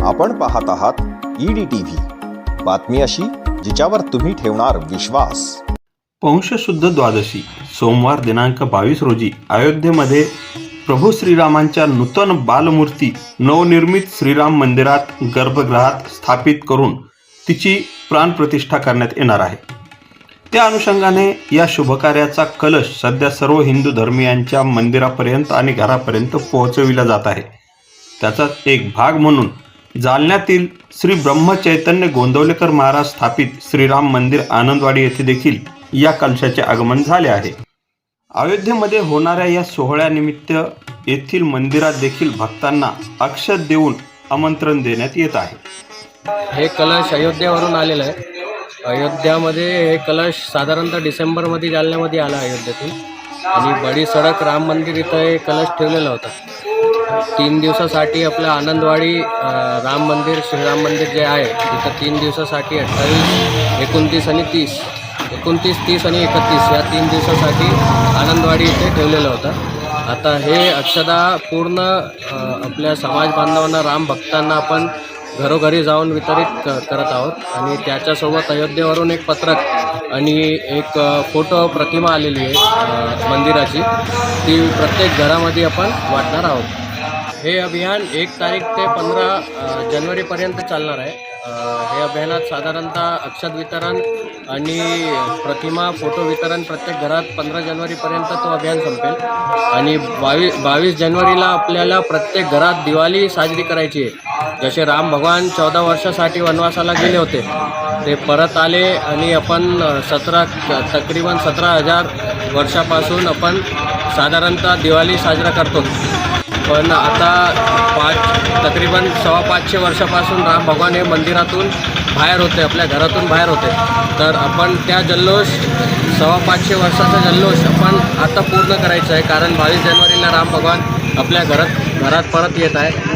आपण पाहत आहात ईडी टीव्ही बातमी अशी जिच्यावर तुम्ही ठेवणार विश्वास. पौंष द्वादशी सोमवार दिनांक बावीस रोजी अयोध्येमध्ये प्रभू श्रीरामांच्या नूतन बालमूर्ती नवनिर्मित श्रीराम मंदिरात गर्भगृहात स्थापित करून तिची प्राणप्रतिष्ठा करण्यात येणार आहे. त्या अनुषंगाने या शुभकार्याचा कलश सध्या सर्व हिंदू धर्मियांच्या मंदिरापर्यंत आणि घरापर्यंत पोहोचविला जात आहे. त्याचाच एक भाग म्हणून जालन्यातील श्री ब्रह्मचैतन्य गोंदवलेकर महाराज स्थापित श्रीराम मंदिर आनंदवाडी येथे देखील या कलशाचे आगमन झाले आहे. अयोध्येमध्ये होणाऱ्या या सोहळ्यानिमित्त येथील मंदिरात देखील भक्तांना अक्षत देऊन आमंत्रण देण्यात येत आहे. हे कलश अयोध्येवरून आलेलं आहे. अयोध्यामध्ये हे कलश साधारणतः डिसेंबरमध्ये जालन्यामध्ये आला अयोध्येतून. आणि बडी सडक राम मंदिर इथं हे कलश ठेवलेला होता. तीन दिवसासाठी आपलं आनंदवाडी राम मंदिर श्रीराम मंदिर जे आहे तिथं तीन दिवसासाठी अठ्ठावीस एकोणतीस आणि तीस एकोणतीस तीस आणि एकतीस या तीन दिवसासाठी आनंदवाडी इथे ठेवलेलं होतं. आता हे अक्षदा पूर्ण आपल्या समाज बांधवांना राम भक्तांना आपण घरोघरी जाऊन वितरित क करत आहोत. आणि त्याच्यासोबत अयोध्येवरून एक पत्रक आणि एक फोटो प्रतिमा आलेली आहे मंदिराची. ती प्रत्येक घरामध्ये आपण वाटणार आहोत. हे अभियान एक तारीख ते पंधरा जानेवारीपर्यंत चालणार आहे. हे अभियानात साधारणतः अक्षत वितरण आणि प्रतिमा फोटो वितरण प्रत्येक घरात पंधरा जानेवारीपर्यंत तो अभियान संपेल. आणि बावीस बावीस जानेवारीला आपल्याला प्रत्येक घरात दिवाळी साजरी करायची आहे. जसे राम भगवान चौदा वर्षासाठी वनवासाला गेले होते ते परत आले आणि आपण सतरा तकरीबन सतरा हजार वर्षापासून आपण साधारणतः दिवाळी साजरा करतो. पण आता पाच तकरीबन सव्वा पाचशे वर्षापासून राम भगवान हे मंदिरातून बाहेर होते आपल्या घरातून बाहेर होते. तर आपण त्या जल्लोष सव्वा पाचशे वर्षाचा जल्लोष आपण आता पूर्ण करायचा आहे. कारण बावीस जानेवारीला राम भगवान आपल्या घरात घरात परत येत आहे.